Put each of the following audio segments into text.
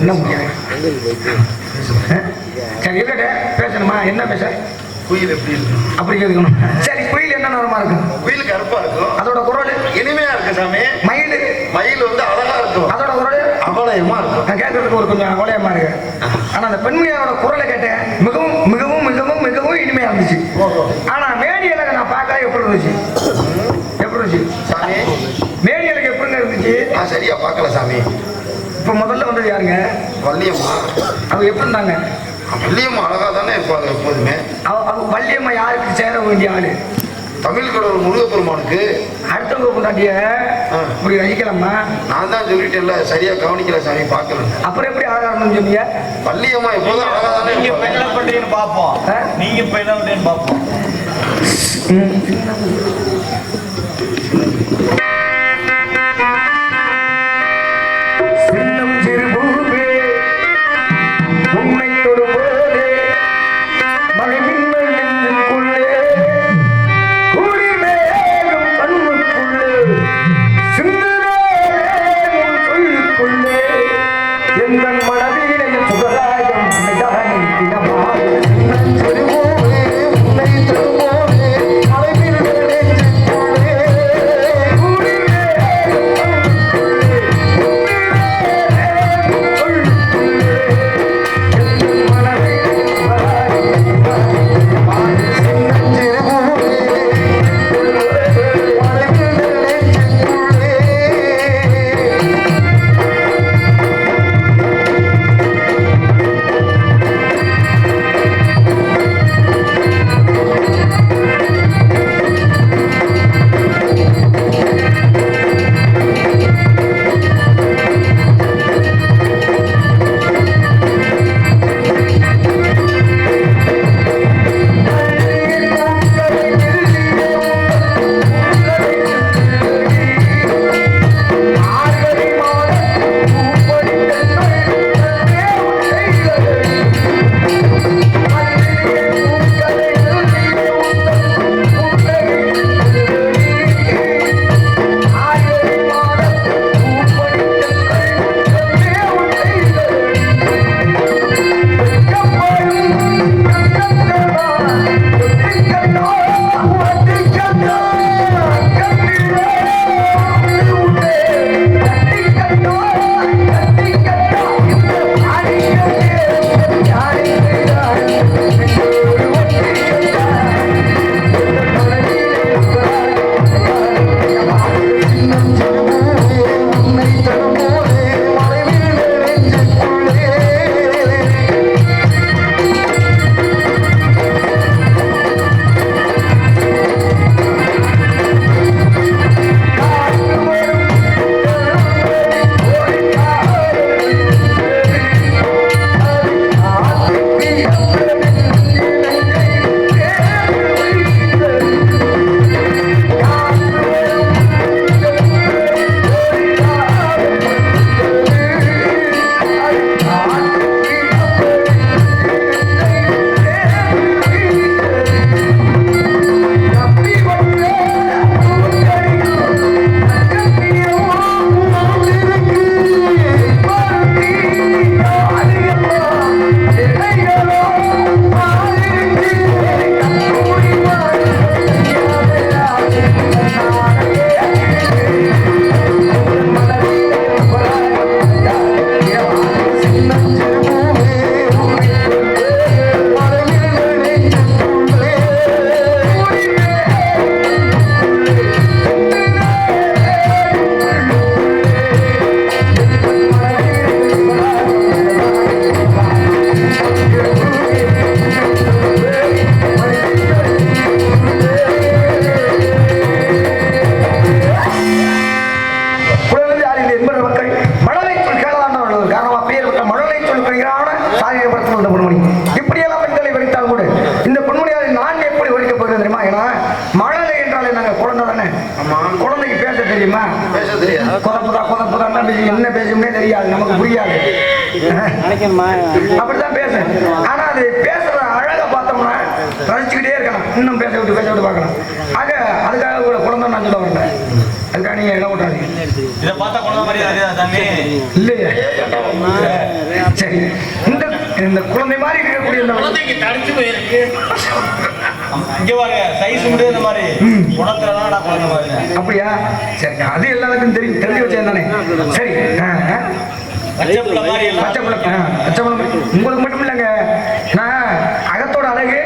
பண்ண முடியாது? சரி பேசணுமா? என்ன பேச? குயில் எப்படி அப்படி கேட்கணும் சரி குயில் என்ன நிறமா இருக்கும்? குயில் கருப்பா இருக்கும். அதோட குரல்? இனிமையா இருக்கு சாமி. மயில்? மயில் வந்து அழகா இருக்கும். அதோட குரல்? அபலயமா இருக்கும். நான் கேட்கறதுக்கு ஒரு கொஞ்சம் அவலயமா இருக்கு. ஆனா அந்த பெண்மணியோட குரலை கேட்டேன். மிகவும் மிகவும் மிகவும் மிகவும் இனிமையா இருந்துச்சு. ஆனா மேடியலை நான் பார்க்க எப்படி இருந்துச்சு? எப்படி இருந்துச்சு? சாமி. மேடியலுக்கு எப்படிங்க இருந்துச்சு? நான் சரியா பார்க்கல சாமி. இப்ப முதல்ல வந்தது யாருங்க? வள்ளியம்மா. அவங்க எப்படி இருந்தாங்க? வள்ளியம்மா அழகா தானே இருப்பாங்க எப்போதுமே. அவ- அவங்க வள்ளியம்மா யாருக்கு சேர வேண்டிய ஆளு? தமிழ் கடவுள் முருகப்பெருமானுக்கு. அடுத்தவங்க பொண்டாட்டிய. இப்படி ரசிக்கலாமா? நான் தான் சொல்லிட்டேன்ல சரியா கவனிக்கல சாமி பார்க்கல அப்புறம் எப்படி இருந்தோம்னு சொன்னீங்க? வள்ளியம்மா எப்போதும் அழகா தானே நீங்க இப்ப என்ன பண்றீங்கன்னு பாப்போம்? நீங்க இப்ப என்ன பண்றீங்கன்னு பாப்போம் Send பொன்மணி இப்படியெல்லாம் பெண்களை வரித்தால் கூட இந்த பொன்மணியாரை நான் எப்படி வரிக்கப் போகிறது தெரியுமா? ஏன்னா மழலை என்றாலே நாங்க குழந்தை தானே. குழந்தைக்கு பேச தெரியுமா? பேச தெரியாது. குதப்புதா குதப்புதா என்ன பேசி என்ன பேசும்னே தெரியாது. நமக்கு புரியாது. அப்படிதான் பேச ஆனா அது பேசுற அழகை பார்த்தோம்னா ரசிச்சுக்கிட்டே இருக்கலாம். இன்னும் பேச விட்டு பேச விட்டு பார்க்கலாம். ஆக அதுக்காக கூட குழந்தை நான் சொல்ல வரல. அதுக்காக நீங்க இடம் விட்டாதீங்க இதை பார்த்தா குழந்தை மாதிரியே இல்லையே? சரி. இந்த இந்த குழந்தை மாதிரி இருக்கக்கூடிய இந்த குழந்தைக்கு தடிச்சு போயிருக்கு. இங்க பாருங்க சைஸ் முடியும் இந்த மாதிரி. குணத்துலதான் நான் குழந்தை மாதிரி அப்படியா? சரி அது எல்லாருக்கும் தெரியும் தெரிஞ்சு வச்சேன் தானே. சரி. உங்களுக்கு மட்டும் இல்லைங்க. நான் அகத்தோட அழகு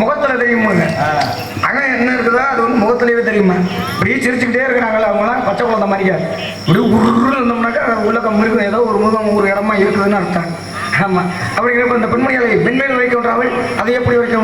முகத்துல தெரியுமாங்க. அகம் என்ன இருக்குதோ அது வந்து முகத்திலேயே தெரியுமா? இப்படியே சிரிச்சுக்கிட்டே இருக்கிறாங்களே அவங்களாம் பச்சை குழந்தை மாதிரியா? இப்படி உருன்னு இருந்தோம்னாக்கா உள்ளக்க மிருகம் ஏதோ ஒரு முகம் ஒரு இடமா இருக்குதுன்னு அர்த்தம். ஆமாம் அவர்கள் இந்த பெண்மணிகளை பெண்மையில் வைக்க அவள் அதை எப்படி வைக்க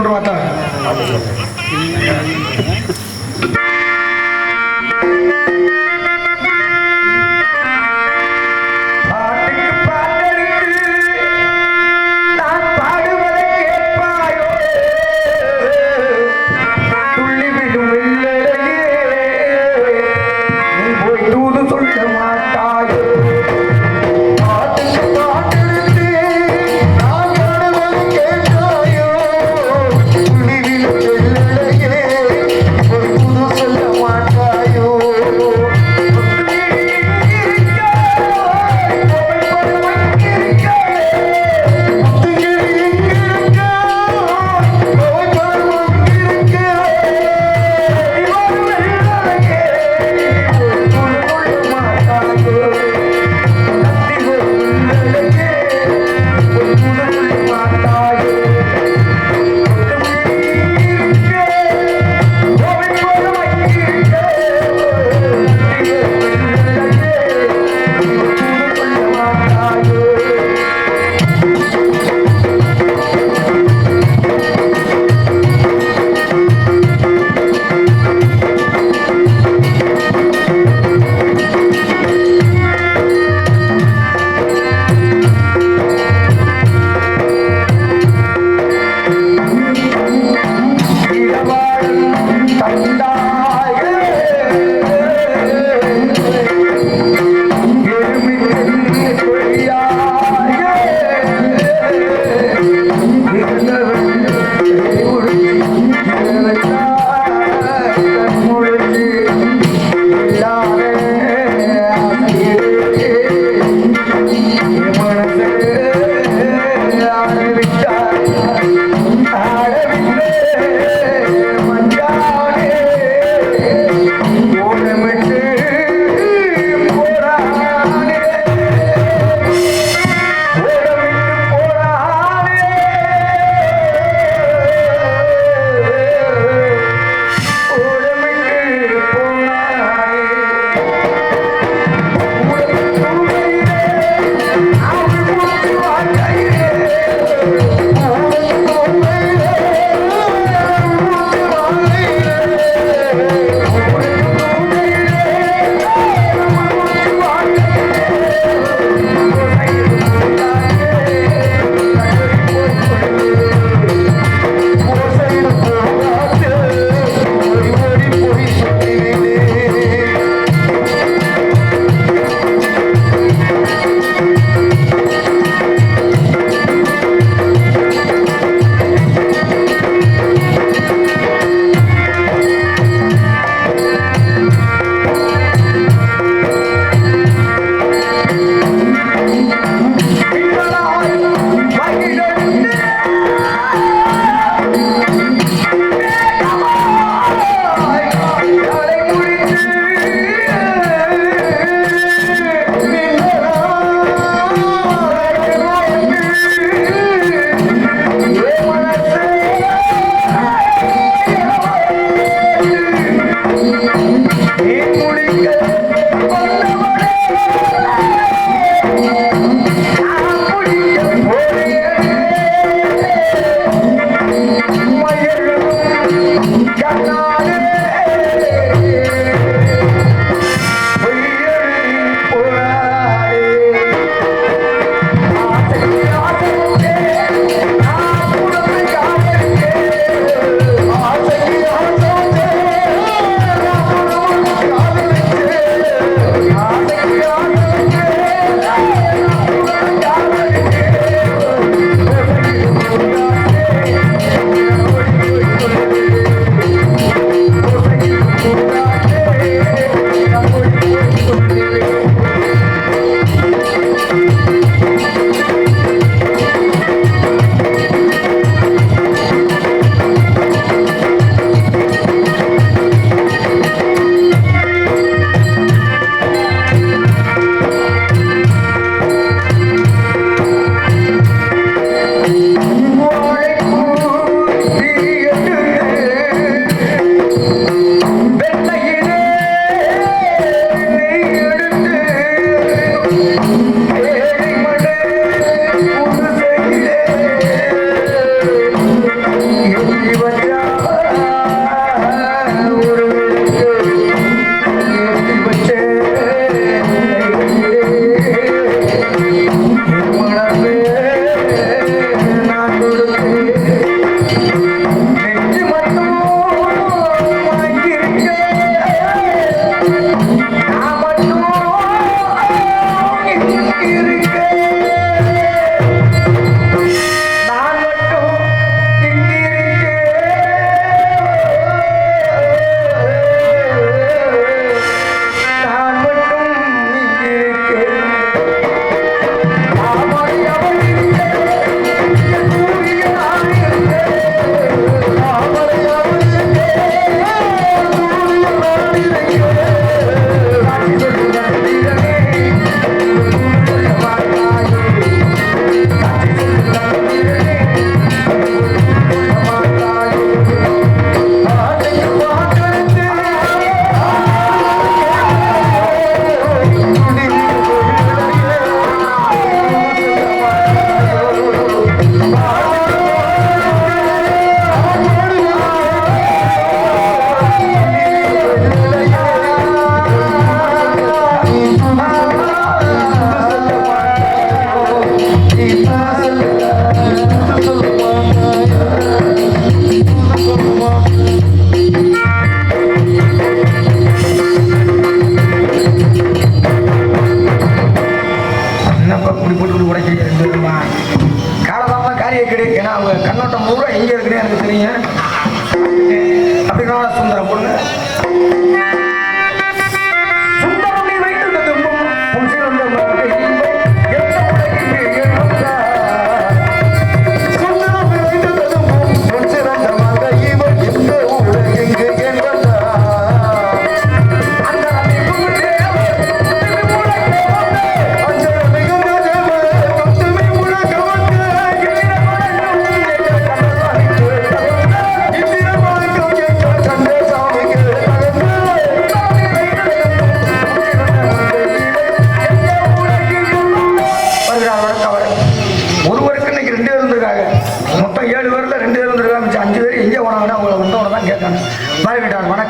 ஏழு பேரில் ரெண்டு பேர் வந்துருக்காங்க. அஞ்சு பேர் எங்கே போனாங்கன்னா அவங்கள வந்தவங்க தான் கேட்கணும் மறைவிட்டான் மன